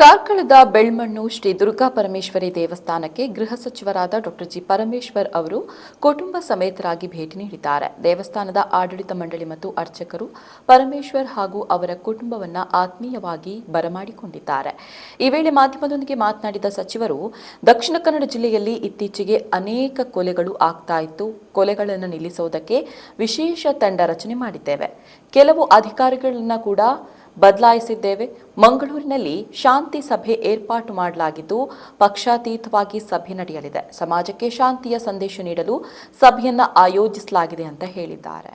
ಕಾರ್ಕಳದ ಬೆಳ್ಮಣ್ಣು ಶ್ರೀ ದುರ್ಗಾ ಪರಮೇಶ್ವರಿ ದೇವಸ್ಥಾನಕ್ಕೆ ಗೃಹ ಸಚಿವರಾದ ಡಾಕ್ಟರ್ ಜಿ ಪರಮೇಶ್ವರ್ ಅವರು ಕುಟುಂಬ ಸಮೇತರಾಗಿ ಭೇಟಿ ನೀಡಿದ್ದಾರೆ. ದೇವಸ್ಥಾನದ ಆಡಳಿತ ಮಂಡಳಿ ಮತ್ತು ಅರ್ಚಕರು ಪರಮೇಶ್ವರ್ ಹಾಗೂ ಅವರ ಕುಟುಂಬವನ್ನ ಆತ್ಮೀಯವಾಗಿ ಬರಮಾಡಿಕೊಂಡಿದ್ದಾರೆ. ಈ ವೇಳೆ ಮಾಧ್ಯಮದೊಂದಿಗೆ ಮಾತನಾಡಿದ ಸಚಿವರು, ದಕ್ಷಿಣ ಕನ್ನಡ ಜಿಲ್ಲೆಯಲ್ಲಿ ಇತ್ತೀಚೆಗೆ ಅನೇಕ ಕೊಲೆಗಳು ಆಗ್ತಾ ಇತ್ತು. ಕೊಲೆಗಳನ್ನು ನಿಲ್ಲಿಸುವುದಕ್ಕೆ ವಿಶೇಷ ತಂಡ ರಚನೆ ಮಾಡಿದ್ದೇವೆ. ಕೆಲವು ಅಧಿಕಾರಿಗಳನ್ನ ಕೂಡ ಬದಲಾಯಿಸಿದ್ದೇವೆ. ಮಂಗಳೂರಿನಲ್ಲಿ ಶಾಂತಿ ಸಭೆ ಏರ್ಪಾಟು ಮಾಡಲಾಗಿದ್ದು, ಪಕ್ಷಾತೀತವಾಗಿ ಸಭೆ ನಡೆಯಲಿದೆ. ಸಮಾಜಕ್ಕೆ ಶಾಂತಿಯ ಸಂದೇಶ ನೀಡಲು ಸಭೆಯನ್ನು ಆಯೋಜಿಸಲಾಗಿದೆ ಅಂತ ಹೇಳಿದ್ದಾರೆ.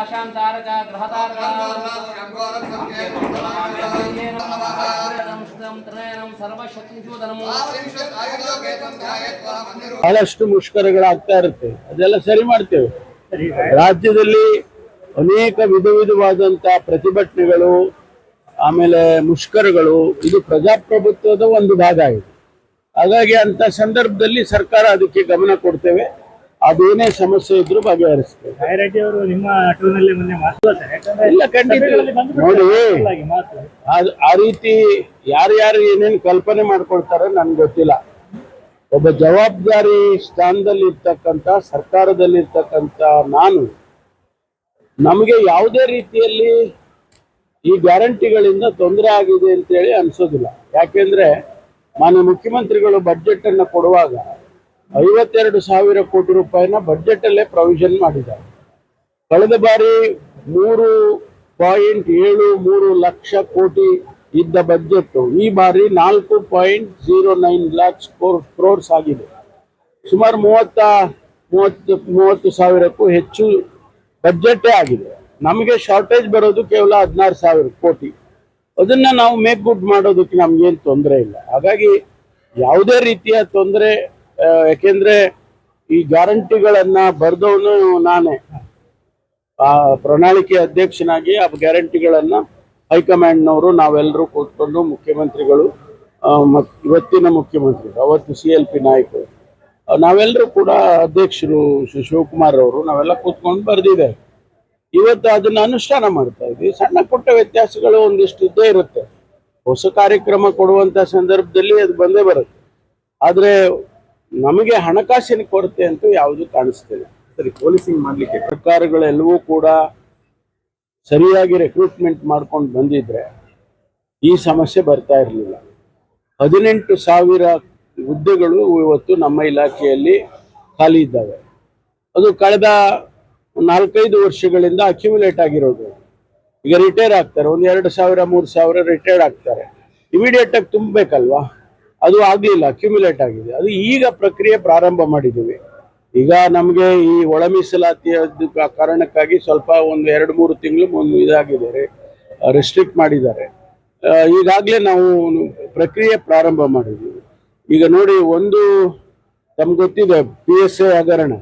ಆಕಾಶಾಂ ತಾರಕ ಬಹಳಷ್ಟು ಮುಷ್ಕರಗಳಾಗ್ತಾ ಇರುತ್ತೆ. ಅದೆಲ್ಲ ಸರಿ ಮಾಡ್ತೇವೆ. ರಾಜ್ಯದಲ್ಲಿ ಅನೇಕ ವಿಧ ವಿಧವಾದಂತ ಪ್ರತಿಭಟನೆಗಳು ಆಮೇಲೆ ಮುಷ್ಕರಗಳು ಇದು ಪ್ರಜಾಪ್ರಭುತ್ವದ ಒಂದು ಭಾಗ ಆಗಿದೆ. ಹಾಗಾಗಿ ಅಂತ ಸಂದರ್ಭದಲ್ಲಿ ಸರ್ಕಾರ ಅದಕ್ಕೆ ಗಮನ ಕೊಡ್ತೇವೆ. ಅದೇನೇ ಸಮಸ್ಯೆ ಇದ್ರೂ ಬಗೆಹರಿಸ್ತೇವೆ ಅವರು ನಿಮ್ಮ ಟೂರ್ನಲ್ಲಿ ಮೊನ್ನೆ ಮಾತಾಡ್ತಾರೆ ಯಾಕಂದ್ರೆ ಇಲ್ಲ ಖಂಡಿತ. ನೋಡಿ. ಆ- ಆ ರೀತಿ ಯಾರ್ಯಾರು ಏನೇನು ಕಲ್ಪನೆ ಮಾಡ್ಕೊಳ್ತಾರೆ ನನ್ಗೆ ಗೊತ್ತಿಲ್ಲ. ಒಬ್ಬ ಜವಾಬ್ದಾರಿ ಸ್ಥಾನದಲ್ಲಿ ಇರ್ತಕ್ಕಂತ ಸರ್ಕಾರದಲ್ಲಿ ಇರ್ತಕ್ಕಂತ ನಾನು ನಮಗೆ ಯಾವುದೇ ರೀತಿಯಲ್ಲಿ ಈ ಗ್ಯಾರಂಟಿಗಳಿಂದ ತೊಂದರೆ ಆಗಿದೆ ಅಂತೇಳಿ ಅನ್ಸೋದಿಲ್ಲ. ಯಾಕೆಂದ್ರೆ ಮಾನ್ಯ ಮುಖ್ಯಮಂತ್ರಿಗಳು ಬಜೆಟ್ ಅನ್ನ ಕೊಡುವಾಗ ಐವತ್ತೆರಡು ಸಾವಿರ ಕೋಟಿ ರೂಪಾಯಿನ ಬಜೆಟ್ ಅಲ್ಲೇ ಪ್ರೊವಿಷನ್ ಮಾಡಿದ್ದಾರೆ. ಕಳೆದ ಬಾರಿ ಮೂರು ಪಾಯಿಂಟ್ ಏಳು ಮೂರು ಲಕ್ಷ ಕೋಟಿ ಇದ್ದ ಬಜೆಟ್ ಈ ಬಾರಿ ನಾಲ್ಕು point zero nine lakhs crores ಆಗಿದೆ. ಸುಮಾರು ಮೂವತ್ತ, ಮೂವತ್ತು ಮೂವತ್ತು ಸಾವಿರಕ್ಕೂ ಹೆಚ್ಚು ಬಜೆಟೇ ಆಗಿದೆ. ನಮಗೆ ಶಾರ್ಟೇಜ್ ಬರೋದು ಕೇವಲ ಹದಿನಾರು ಸಾವಿರ ಕೋಟಿ. ಅದನ್ನ ನಾವು ಮೇಕ್ ಗುಡ್ ಮಾಡೋದಕ್ಕೆ ನಮ್ಗೇನು ತೊಂದರೆ ಇಲ್ಲ. ಹಾಗಾಗಿ ಯಾವುದೇ ರೀತಿಯ ತೊಂದರೆ ಯಾಕೆಂದ್ರೆ ಈ ಗ್ಯಾರಂಟಿಗಳನ್ನ ಬರೆದವನು ನಾನೇ. ಆ, ಪ್ರಣಾಳಿಕೆ ಅಧ್ಯಕ್ಷನಾಗಿ ಆ ಗ್ಯಾರಂಟಿಗಳನ್ನ ಹೈಕಮಾಂಡ್ನವರು ನಾವೆಲ್ಲರೂ ಕೂತ್ಕೊಂಡು ಮುಖ್ಯಮಂತ್ರಿಗಳು ಇವತ್ತಿನ ಮುಖ್ಯಮಂತ್ರಿಗಳು, ಅವತ್ತು ಸಿ ಎಲ್ ಪಿ ನಾಯಕರು ನಾವೆಲ್ಲರೂ ಕೂಡ ಅಧ್ಯಕ್ಷರು ಶಿವಕುಮಾರ್ ಅವರು ನಾವೆಲ್ಲ ಕೂತ್ಕೊಂಡು ಬರೆದಿದ್ದೇವೆ. ಇವತ್ತು ಅದನ್ನ ಅನುಷ್ಠಾನ ಮಾಡ್ತಾ ಇದ್ವಿ. ಸಣ್ಣ ಪುಟ್ಟ ವ್ಯತ್ಯಾಸಗಳು ಒಂದಿಷ್ಟು ಇದ್ದೇ ಇರುತ್ತೆ. ಹೊಸ ಕಾರ್ಯಕ್ರಮ ಕೊಡುವಂತ ಸಂದರ್ಭದಲ್ಲಿ ಅದು ಬಂದೇ ಬರುತ್ತೆ. ಆದ್ರೆ ನಮಗೆ ಹಣಕಾಸಿನ ಕೊರತೆ ಅಂತೂ ಯಾವುದು ಕಾಣಿಸ್ತಿಲ್ಲ. ಸರಿ ಪೊಲೀಸಿಂಗ್ ಮಾಡಲಿಕ್ಕೆ. ಸರ್ಕಾರಗಳೆಲ್ಲವೂ ಕೂಡ ಸರಿಯಾಗಿ ರೆಕ್ರೂಟ್ಮೆಂಟ್ ಮಾಡ್ಕೊಂಡು ಬಂದಿದ್ರೆ ಈ ಸಮಸ್ಯೆ ಬರ್ತಾ ಇರಲಿಲ್ಲ. ಹದಿನೆಂಟು ಸಾವಿರ ಹುದ್ದೆಗಳು ಇವತ್ತು ನಮ್ಮ ಇಲಾಖೆಯಲ್ಲಿ ಖಾಲಿ ಇದ್ದಾವೆ. ಅದು ಕಳೆದ ನಾಲ್ಕೈದು ವರ್ಷಗಳಿಂದ ಅಕ್ಯುಮುಲೇಟ್ ಆಗಿರೋದು. ಈಗ ರಿಟೈರ್ ಆಗ್ತಾರೆ ಒಂದು ಎರಡು ಸಾವಿರ ಮೂರು ಸಾವಿರ ರಿಟೈರ್ಡ್ ಆಗ್ತಾರೆ. ಇಮಿಡಿಯೇಟಾಗಿ ತುಂಬಬೇಕಲ್ವಾ? ಅದು ಆಗಲಿಲ್ಲ ಅಕ್ಯುಮುಲೇಟ್ ಆಗಿದೆ. ಅದು ಈಗ ಪ್ರಕ್ರಿಯೆ ಪ್ರಾರಂಭ ಮಾಡಿದ್ದೀವಿ. ಈಗ ನಮಗೆ ಈ ಒಳ ಮೀಸಲಾತಿಯ ಕಾರಣಕ್ಕಾಗಿ ಸ್ವಲ್ಪ ಒಂದು ಎರಡು ಮೂರು ತಿಂಗಳು ಒಂದು ಇದಾಗಿದೆ ರೆಸ್ಟ್ರಿಕ್ಟ್ ಮಾಡಿದ್ದಾರೆ. ಈಗಾಗಲೇ ನಾವು ಪ್ರಕ್ರಿಯೆ ಪ್ರಾರಂಭ ಮಾಡಿದ್ದೀವಿ. ಈಗ ನೋಡಿ, ಒಂದು ತಮ್ಗೆ ಗೊತ್ತಿದೆ ಪಿ ಎಸ್ ಎ ಹಗರಣ.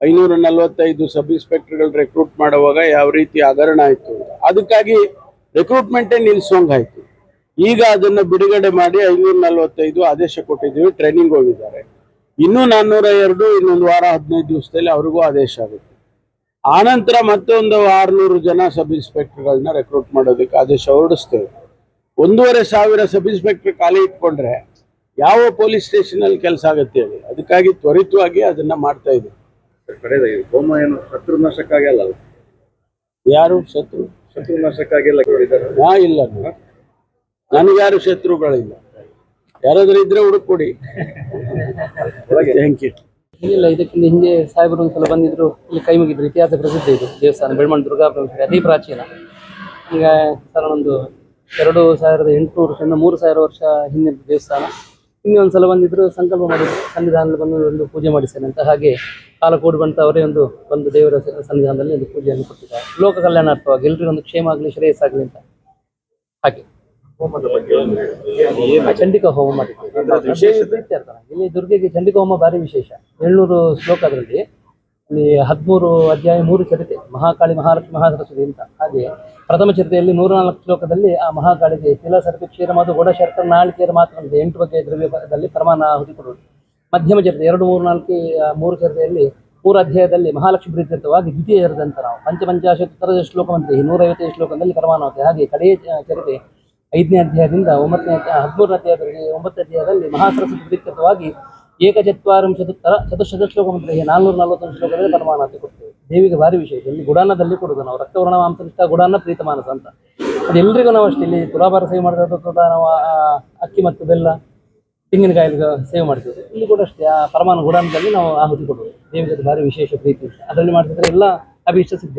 ಐನೂರ ನಲವತ್ತೈದು ಸಬ್ ಇನ್ಸ್ಪೆಕ್ಟರ್ಗಳು ರೆಕ್ರೂಟ್ ಮಾಡುವಾಗ ಯಾವ ರೀತಿ ಹಗರಣ ಆಯಿತು ಅದಕ್ಕಾಗಿ ರೆಕ್ರೂಟ್ಮೆಂಟೇ ನಿಲ್ಸೋಂಗಾಯ್ತು. ಈಗ ಅದನ್ನ ಬಿಡುಗಡೆ ಮಾಡಿ ಐನೂರ ನಲವತ್ತೈದು ಆದೇಶ ಕೊಟ್ಟಿದ್ದೀವಿ ಟ್ರೈನಿಂಗ್ ಹೋಗಿದ್ದಾರೆ. ಇನ್ನೂ ನಾನ್ನೂರ ಎರಡು ಇನ್ನೊಂದು ವಾರ ಹದಿನೈದು ದಿವಸದಲ್ಲಿ ಅವ್ರಿಗೂ ಆದೇಶ ಆಗುತ್ತೆ. ಆನಂತರ ಮತ್ತೊಂದು ಆರ್ನೂರು ಜನ ಸಬ್ ಇನ್ಸ್ಪೆಕ್ಟರ್ಗಳನ್ನ ರೆಕ್ರೂಟ್ ಮಾಡೋದಕ್ಕೆ ಆದೇಶ ಹೊರಡಿಸ್ತೇವೆ. ಒಂದೂವರೆ ಸಾವಿರ ಸಬ್ ಇನ್ಸ್ಪೆಕ್ಟರ್ ಖಾಲಿ ಇಟ್ಕೊಂಡ್ರೆ ಯಾವ ಪೊಲೀಸ್ ಸ್ಟೇಷನ್ ಅಲ್ಲಿ ಕೆಲಸ ಆಗುತ್ತೆ ಹೇಳಿ. ಅದಕ್ಕಾಗಿ ತ್ವರಿತವಾಗಿ ಅದನ್ನ ಮಾಡ್ತಾ ಇದ್ದೀವಿ. ಶತ್ರುನಾಶಕ್ಕಾಗಿ ಯಾರು? ಶತ್ರು? ಶತ್ರುನಾಶಕ್ಕಾಗಿ ಇಲ್ಲ. ನನಗ್ಯಾರು ಶತ್ರುಗಳಿಲ್ಲ. ಯಾರಾದ್ರೂ ಇದ್ರೆ ಹುಡುಕೊಡಿ ಥ್ಯಾಂಕ್ ಯು ಇಲ್ಲ ಇದಕ್ಕಿಂತ ಹಿಂದೆ ಸಾಹೇಬರು ಒಂದ್ಸಲ ಬಂದಿದ್ರು ಇಲ್ಲಿ ಕೈ ಮುಗಿದ್ರು. ಇತಿಹಾಸ ಪ್ರಸಿದ್ಧ ಇದು. ದೇವಸ್ಥಾನ ಬೆಳ್ಮಣ್ ದುರ್ಗಾ ಅತಿ ಪ್ರಾಚೀನ. ಈಗ ಸರ್ ಒಂದು ಎರಡು ಸಾವಿರದ ಎಂಟುನೂರು ವರ್ಷದಿಂದ ಮೂರು ಸಾವಿರ ವರ್ಷ ಹಿಂದಿನ ದೇವಸ್ಥಾನ. ಇನ್ನೊಂದ್ಸಲ ಬಂದಿದ್ರು ಸಂಕಲ್ಪ ಮಾಡಿದ್ರು ಸನ್ನಿಧಾನದಲ್ಲಿ ಬಂದು ಒಂದು ಪೂಜೆ ಮಾಡಿಸ್ತೇನೆ ಅಂತ ಹಾಗೆ ಕಾಲ ಕೂಡಿ ಬಂತ ಅವರೇ ಒಂದು ಒಂದು ದೇವರ ಸನ್ನಿಧಾನದಲ್ಲಿ ಒಂದು ಪೂಜೆಯನ್ನು ಕೊಟ್ಟಿದ್ದಾರೆ. ಲೋಕ ಕಲ್ಯಾಣಾರ್ಥವಾಗಿ ಎಲ್ರಿಗೂ ಒಂದು ಕ್ಷೇಮ ಆಗಲಿ ಶ್ರೇಯಸ್ಸಾಗಲಿ ಅಂತ. ಹಾಗೆ. ಏನು ಹೋಮ. ಇಲ್ಲಿ ದುರ್ಗೆಗೆ ಚಂಡಿಕ ಹೋಮ ಭಾರಿ ವಿಶೇಷ. ಏಳ್ನೂರು ಶ್ಲೋಕ ಅದರಲ್ಲಿ ಅಲ್ಲಿ ಹದಿಮೂರು ಅಧ್ಯಾಯ ಮೂರು ಚರಿತೆ ಮಹಾಕಾಳಿ ಮಹಾಲಕ್ಷ್ಮಿ ಮಹಾಸರಸ್ವತಿ ಅಂತ. ಹಾಗೆ ಪ್ರಥಮ ಚರಿತೆಯಲ್ಲಿ ನೂರ ನಾಲ್ಕು ಶ್ಲೋಕದಲ್ಲಿ ಆ ಮಹಾಕಾಳಿಗೆ ತಿಲ ಸರ್ಪಿ ಕ್ಷೀರ ಮತ್ತು ಗುಡ ಶರ್ಕರ ನಾಳಿಕೆಯರ ಮಾತ್ರ ಎಂಟು ಬಗೆಯ ದ್ರವ್ಯದಲ್ಲಿ ಪ್ರಮಾಣ ಆಹುತಿ ಕೊಡುವುದು ಮಧ್ಯಮ ಚರಿತೆ ಎರಡು ಮೂರು ನಾಲ್ಕು ಮೂರು ಚರಿತೆಯಲ್ಲಿ ಮೂರು ಅಧ್ಯಾಯದಲ್ಲಿ ಮಹಾಲಕ್ಷ್ಮಿ ಪ್ರೀತ್ಯರ್ಥವಾಗಿ ದ್ವಿತೀಯ ಇರದಂತ ಅಂತ ನಾವು. ಪಂಚಪಂಚಾಶತ್ ಶ್ಲೋಕ ಮಂತ್ರಿ ನೂರೈವತ್ತೈದು ಶ್ಲೋಕದಲ್ಲಿ ಪ್ರಮಾಣವಾಗುತ್ತೆ ಹಾಗೆ ಕಡೆಯ ಚರಿತೆ ಐದನೇ ಅಧ್ಯಾಯದಿಂದ ಒಂಬತ್ತನೇ ಅಧ್ಯಾಯ, ಹದಿಮೂರನೇ ಅಧ್ಯಾಯದಲ್ಲಿ ಒಂಬತ್ತನೇ ಅಧ್ಯಾಯದಲ್ಲಿ ಮಹಾಸರಸ್ವತಿ ಪ್ರೀತ್ಯರ್ಥವಾಗಿ ಏಕಚತ್ವಾರಿಂಶದುತ್ತರ ಚತುಶತ ಶ್ಲೋಕ ಮಂತ್ರಿಗೆ ನಾಲ್ನೂರ ನಲವತ್ತೊಂದು ಶ್ಲೋಕದಲ್ಲಿ ಪರಮಾನತೆ ಕೊಡ್ತೇವೆ. ದೇವಿಗೆ ಭಾರಿ ವಿಷಯ ಇಲ್ಲಿ ಗುಡಾನದಲ್ಲಿ ಕೊಡೋದು ನಾವು. ರಕ್ತವರ್ಣ ಮಾಂಸನಿಷ್ಠ, ಗುಡಾನ ಪ್ರೀತಮಾನಸ ಅಂತ. ಅದೆಲ್ಲರಿಗೂ ಎಲ್ರಿಗೂ ನಾವು ಅಷ್ಟೇ. ಇಲ್ಲಿ ತುಲಾಭಾರ ಸೇವೆ ಮಾಡಿದ್ರೆ ಕೂಡ ನಾವು ಅಕ್ಕಿ ಮತ್ತು ಬೆಲ್ಲ ತೆಂಗಿನಕಾಯಿ ಸೇವೆ ಮಾಡ್ತೀವಿ. ಇಲ್ಲಿ ಕೂಡ ಅಷ್ಟೇ. ಆ ಪರಮಾನ ಗುಡಾನದಲ್ಲಿ ನಾವು ಆಹುತಿ ಕೊಡೋದು ದೇವಿಗೆ ಭಾರಿ ವಿಶೇಷ ಪ್ರೀತಿ ಅಂತ. ಅದರಲ್ಲಿ ಮಾಡಿದ್ರೆ ಎಲ್ಲ ಅಭಿಷ್ಟ ಸಿದ್ಧ